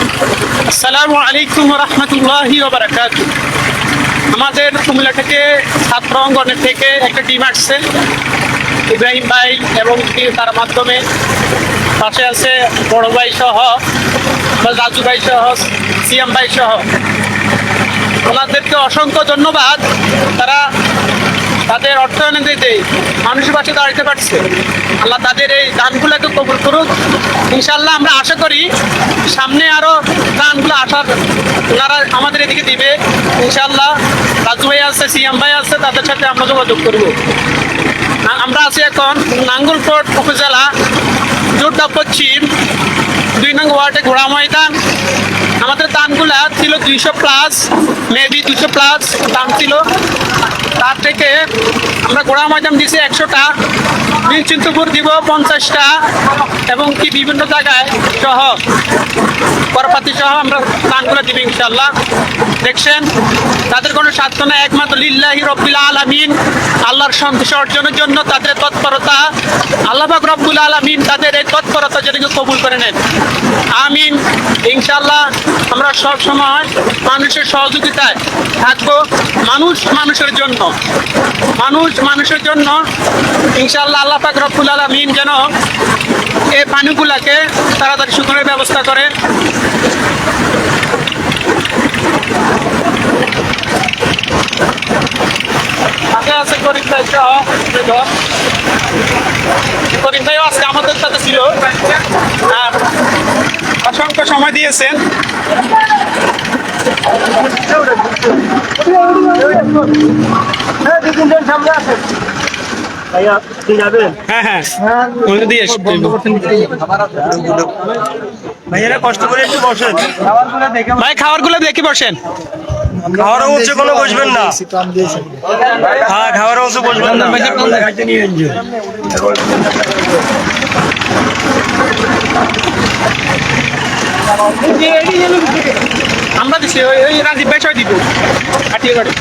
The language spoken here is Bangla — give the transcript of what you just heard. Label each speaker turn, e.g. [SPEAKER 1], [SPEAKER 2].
[SPEAKER 1] আসসালামু আলাইকুম রহমতুল্লাহি বারাকাত আমাদের কুমিল্লা থেকে ছাত্র অঙ্গনের থেকে একটা টিম আসছে। ইব্রাহিম ভাই এবং তার মাধ্যমে পাশে আছে বড় ভাই সহ রাজু ভাই সহ, সিএম ভাই সহ। ওনাদেরকে অসংখ্য ধন্যবাদ। তারা তাদের অর্থায়নে দিতে মানুষের পাশে দাঁড়াতে পারছে। আল্লাহ তাদের এই দানগুলোকে কবুল করুক। ইনশাল্লাহ আমরা আশা করি সামনে আরও দানগুলো আসার ওনারা আমাদের এদিকে দিবে। ইনশাল্লাহ রাজু ভাই আছে, সিএম ভাই আছে, তাদের সাথে আমরা যোগাযোগ করব। আমরা আছি এখন নাঙ্গলকোট উপজেলা, জোরদা পশ্চিম, দুই নং ওয়ার্ডে ঘোড়া ময়দান। আমাদের দানগুলা ছিল দুইশো প্লাস, মেবি দুশো প্লাস দাম ছিল। তার থেকে আমরা গোড়া ময়দান দিছি একশোটা। চিন্তুপুর দিব পঞ্চাশটা এবং কি বিভিন্ন জায়গায় সহ করপাতি সহ আমরা দানগুলো দিব ইনশাল্লাহ দেখছেন? তাদের কোনো স্বার্থ না একমাত্র লিল্লাহি রব্বিল আলামিন, আল্লাহর সন্তোষ অর্জনের জন্য তাদের তৎপরতা। আল্লাহ পাক রব্বুল আলামিন তাদের এই তৎপরতা যেটাকে কবুল করে নেন। আমিন। ইনশাল্লাহ আমরা সব সময় মানুষের সহযোগিতায় থাকব মানুষ মানুষের জন্য। মানুষ মানুষের জন্য ইনশাল্লাহ আল্লাহ পাক রব্বুল আলামিন যেন এই পানিগুলাকে তাড়াতাড়ি শুকনোর ব্যবস্থা করে। আছে আমাদের ছিল। অসংখ্য সময় দিয়েছেন। হ্যাঁ হ্যাঁ। দিয়ে
[SPEAKER 2] ভাইয়েরা কষ্ট করে একটু বসেন।
[SPEAKER 1] ভাই খাবারগুলো দেখি বসেন।
[SPEAKER 2] খাওয়ার উঁচু কোনো বসবেন না। হ্যাঁ খাওয়ার উঁচু বসবেন না।
[SPEAKER 1] আমরা দিচ্ছি ওই রাজীব ভাই সবাই দিব। কাটিয়ে কাটে